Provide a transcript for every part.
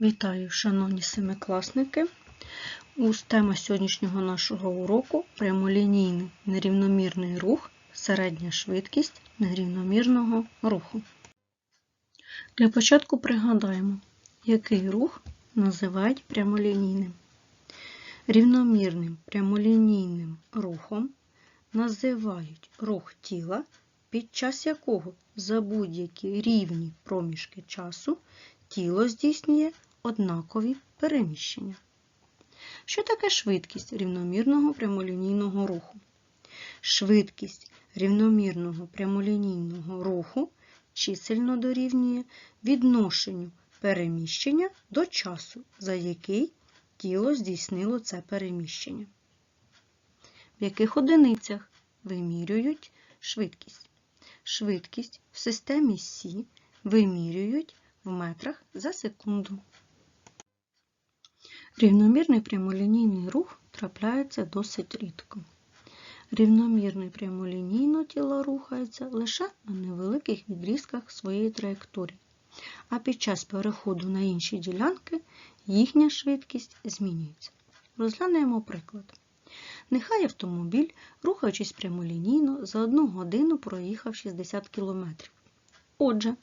Вітаю, шановні семикласники! Ус тема сьогоднішнього нашого уроку прямолінійний нерівномірний рух, середня швидкість нерівномірного руху. Для початку пригадаємо, який рух називають прямолінійним. Рівномірним прямолінійним рухом називають рух тіла, під час якого за будь-які рівні проміжки часу тіло здійснює однакові переміщення. Що таке швидкість рівномірного прямолінійного руху? Швидкість рівномірного прямолінійного руху чисельно дорівнює відношенню переміщення до часу, за який тіло здійснило це переміщення. В яких одиницях вимірюють швидкість? Швидкість в системі Сі вимірюють в метрах за секунду. Рівномірний прямолінійний рух трапляється досить рідко. Рівномірний прямолінійно тіло рухається лише на невеликих відрізках своєї траєкторії, а під час переходу на інші ділянки їхня швидкість змінюється. Розглянемо приклад. Нехай автомобіль, рухаючись прямолінійно, за одну годину проїхав 60 км. Отже,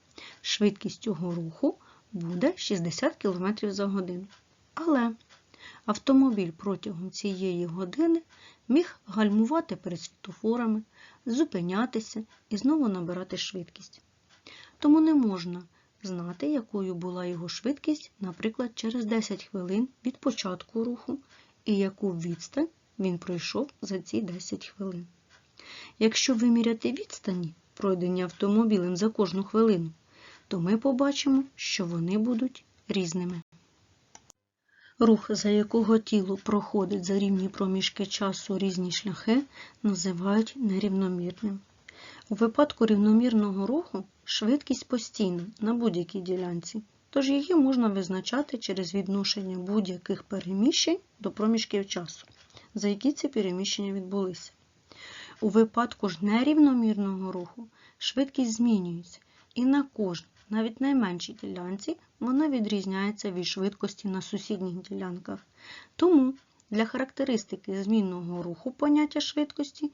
швидкість цього руху буде 60 км за годину. Але автомобіль протягом цієї години міг гальмувати перед світлофорами, зупинятися і знову набирати швидкість. Тому не можна знати, якою була його швидкість, наприклад, через 10 хвилин від початку руху і яку відстань він пройшов за ці 10 хвилин. Якщо виміряти відстані, пройдені автомобілем за кожну хвилину, то ми побачимо, що вони будуть різними. Рух, за якого тіло проходить за рівні проміжки часу різні шляхи, називають нерівномірним. У випадку рівномірного руху швидкість постійна на будь-якій ділянці, тож її можна визначати через відношення будь-яких переміщень до проміжків часу, за які ці переміщення відбулися. У випадку ж нерівномірного руху швидкість змінюється, і на кожній, навіть найменшій ділянці, вона відрізняється від швидкості на сусідніх ділянках. Тому для характеристики змінного руху поняття швидкості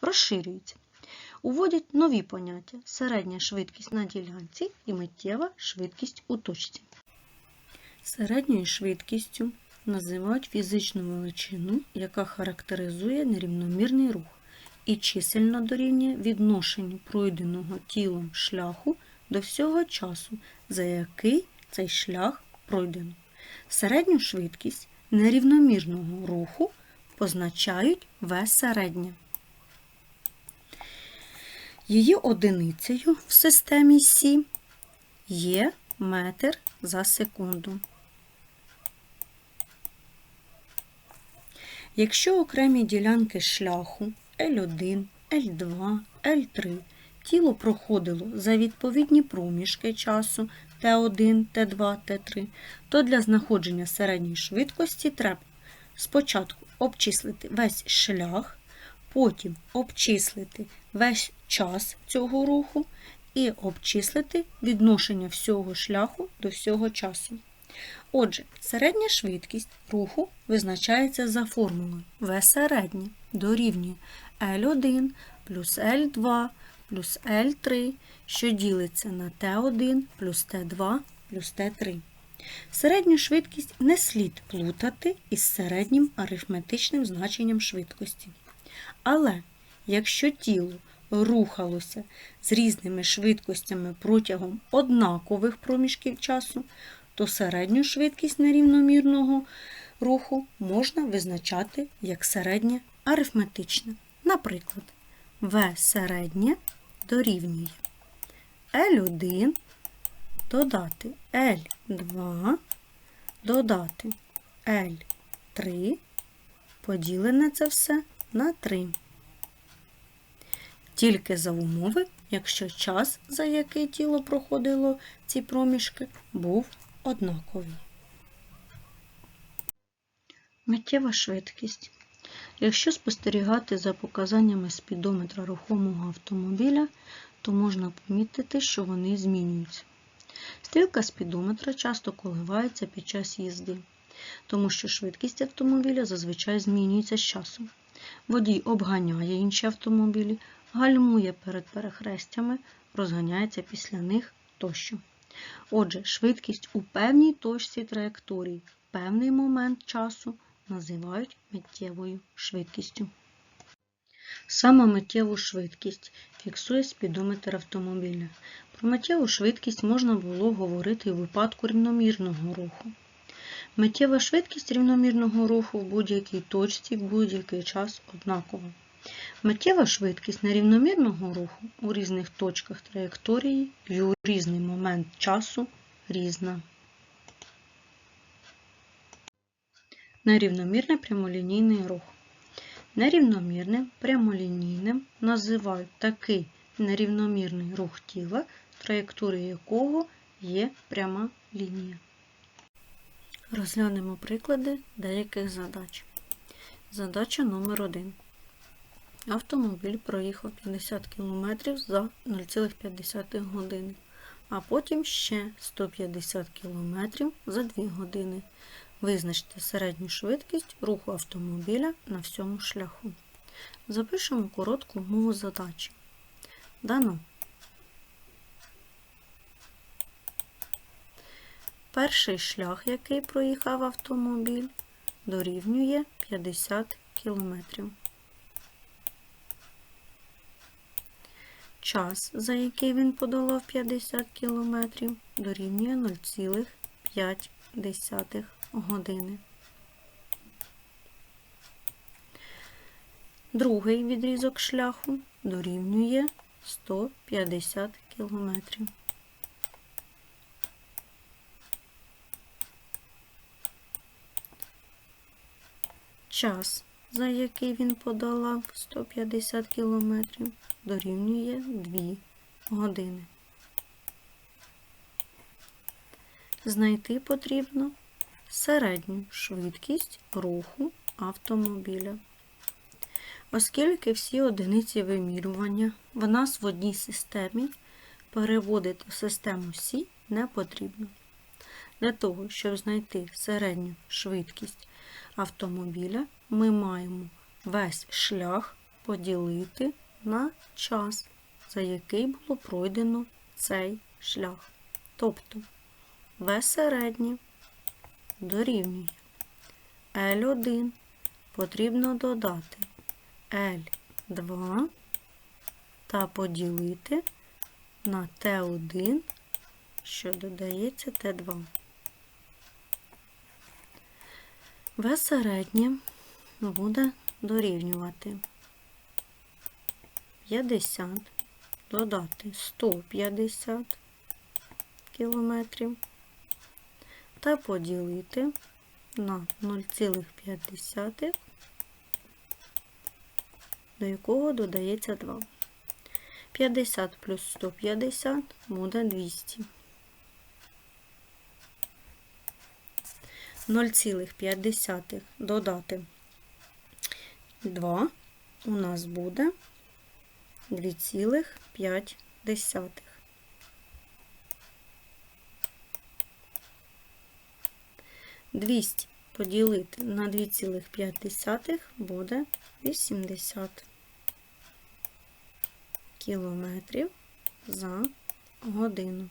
розширюється. Уводять нові поняття середня швидкість на ділянці і миттєва швидкість у точці. Середньою швидкістю називають фізичну величину, яка характеризує нерівномірний рух і чисельно дорівнює відношенню пройденого тілом шляху до всього часу, за який цей шлях пройдено. Середню швидкість нерівномірного руху позначають В середнє. Її одиницею в системі Сі є метр за секунду. Якщо окремі ділянки шляху L1, L2, L3 тіло проходило за відповідні проміжки часу Т1, Т2, Т3, то для знаходження середньої швидкості треба спочатку обчислити весь шлях, потім обчислити весь час цього руху і обчислити відношення всього шляху до всього часу. Отже, середня швидкість руху визначається за формулою В середнє дорівнює L1 плюс L2 плюс L3, що ділиться на T1 плюс T2 плюс T3. Середню швидкість не слід плутати із середнім арифметичним значенням швидкості. Але якщо тіло рухалося з різними швидкостями протягом однакових проміжків часу, то середню швидкість нерівномірного руху можна визначати як середнє арифметичне. Наприклад, В середнє дорівнює L1 додати L2 додати L3, поділене це все на 3. Тільки за умови, якщо час, за який тіло проходило ці проміжки, був однаковий. Миттєва швидкість. Якщо спостерігати за показаннями спідометра рухомого автомобіля, то можна помітити, що вони змінюються. Стрілка спідометра часто коливається під час їзди, тому що швидкість автомобіля зазвичай змінюється з часом. Водій обганяє інші автомобілі, гальмує перед перехрестями, розганяється після них тощо. Отже, швидкість у певній точці траєкторії в певний момент часу називають миттєвою швидкістю. Саме миттєву швидкість фіксує спідометр автомобіля. Про миттєву швидкість можна було говорити у випадку рівномірного руху. Миттєва швидкість рівномірного руху в будь-якій точці в будь-який час однакова. Миттєва швидкість нерівномірного руху у різних точках траєкторії і у різний момент часу різна. Нерівномірний прямолінійний рух. Нерівномірним прямолінійним називають такий нерівномірний рух тіла, траєкторія якого є пряма лінія. Розглянемо приклади деяких задач. Задача номер 1 Автомобіль проїхав 50 км за 0,5 години, а потім ще 150 км за 2 години. Визначте середню швидкість руху автомобіля на всьому шляху. Запишемо коротку умову задачі. Дано. Перший шлях, який проїхав автомобіль, дорівнює 50 км. Час, за який він подолав 50 км, дорівнює 0,5 години. Другий відрізок шляху дорівнює 150 км. Час, за який він подолав 150 км, дорівнює 2 години. Знайти потрібно середню швидкість руху автомобіля. Оскільки всі одиниці вимірювання в нас в одній системі, переводити в систему Сі не потрібно. Для того, щоб знайти середню швидкість автомобіля, ми маємо весь шлях поділити на час, за який було пройдено цей шлях. Тобто В середнє дорівнює L1 потрібно додати. L2 та поділити на Т1, що додається Т2. В середнє буде дорівнювати 50, додати 150 кілометрів та поділити на 0,5, до якого додається 2. 50 плюс 150 буде 200. 0,5 додати 2 у нас буде 2,5. 200 поділити на 2,5 буде 80 кілометрів за годину.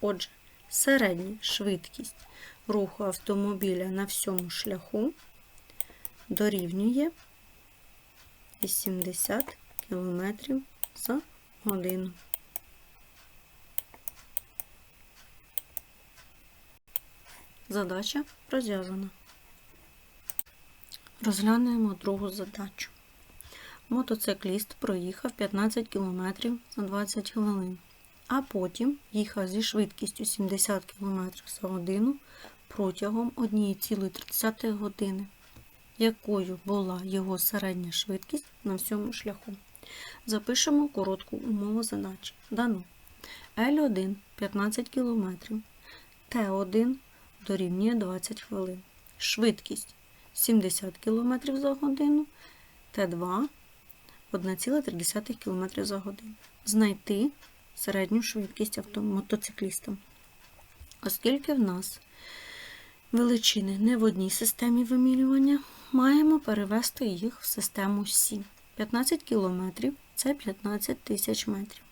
Отже, середня швидкість руху автомобіля на всьому шляху дорівнює 80 км за годину. Задача розв'язана. Розглянемо другу задачу. Мотоцикліст проїхав 15 км за 20 хвилин, а потім їхав зі швидкістю 70 км за годину протягом 1,3 години, якою була його середня швидкість на всьому шляху. Запишемо коротку умову задачі. Дано L1 15 км, T1 дорівнює 20 хвилин. Швидкість 70 км за годину, Т2 1,3 км за годину. Знайти середню швидкість авто- мотоцикліста. Оскільки в нас величини не в одній системі вимірювання, маємо перевести їх в систему Сі. 15 кілометрів це 15 тисяч метрів.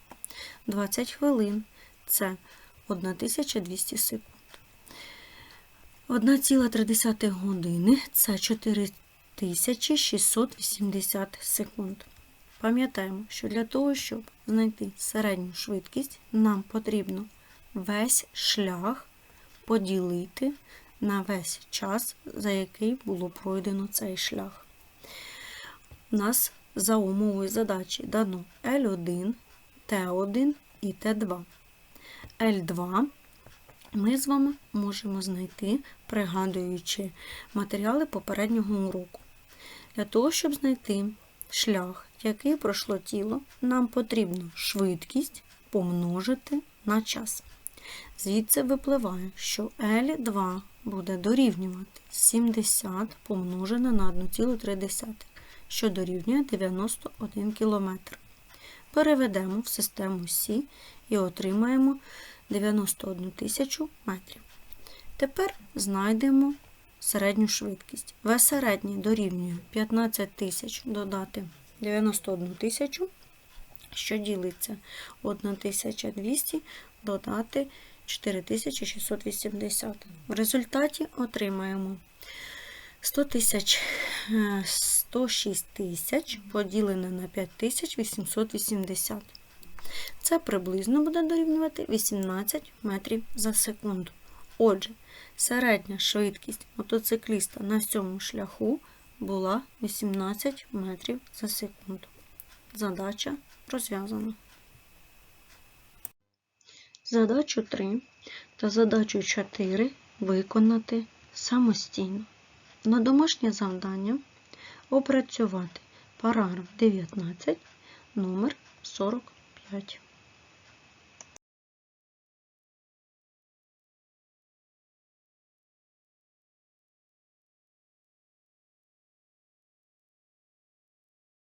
20 хвилин це 1200 секунд. 1,3 години це 4680 секунд. Пам'ятаємо, що для того, щоб знайти середню швидкість, нам потрібно весь шлях поділити на весь час, за який було пройдено цей шлях. У нас за умовою задачі дано L1, T1 і T2. L2 ми з вами можемо знайти, пригадуючи матеріали попереднього уроку. Для того, щоб знайти шлях, який пройшло тіло, нам потрібно швидкість помножити на час. Звідси випливає, що L2 буде дорівнювати 70 помножене на 1,3, що дорівнює 91 км. Переведемо в систему Сі і отримаємо 91 тисячу метрів. Тепер знайдемо середню швидкість. В середній дорівнює 15 тисяч додати 91 тисячу, що ділиться 1200 додати 4680. В результаті отримаємо 100 тисяч, е, 106 тисяч поділене на 5880. Це приблизно буде дорівнювати 18 метрів за секунду. Отже, середня швидкість мотоцикліста на цьому шляху була 18 метрів за секунду. Задача розв'язана. Задачу 3 та задачу 4 виконати самостійно. На домашнє завдання опрацювати параграф 19, номер 45.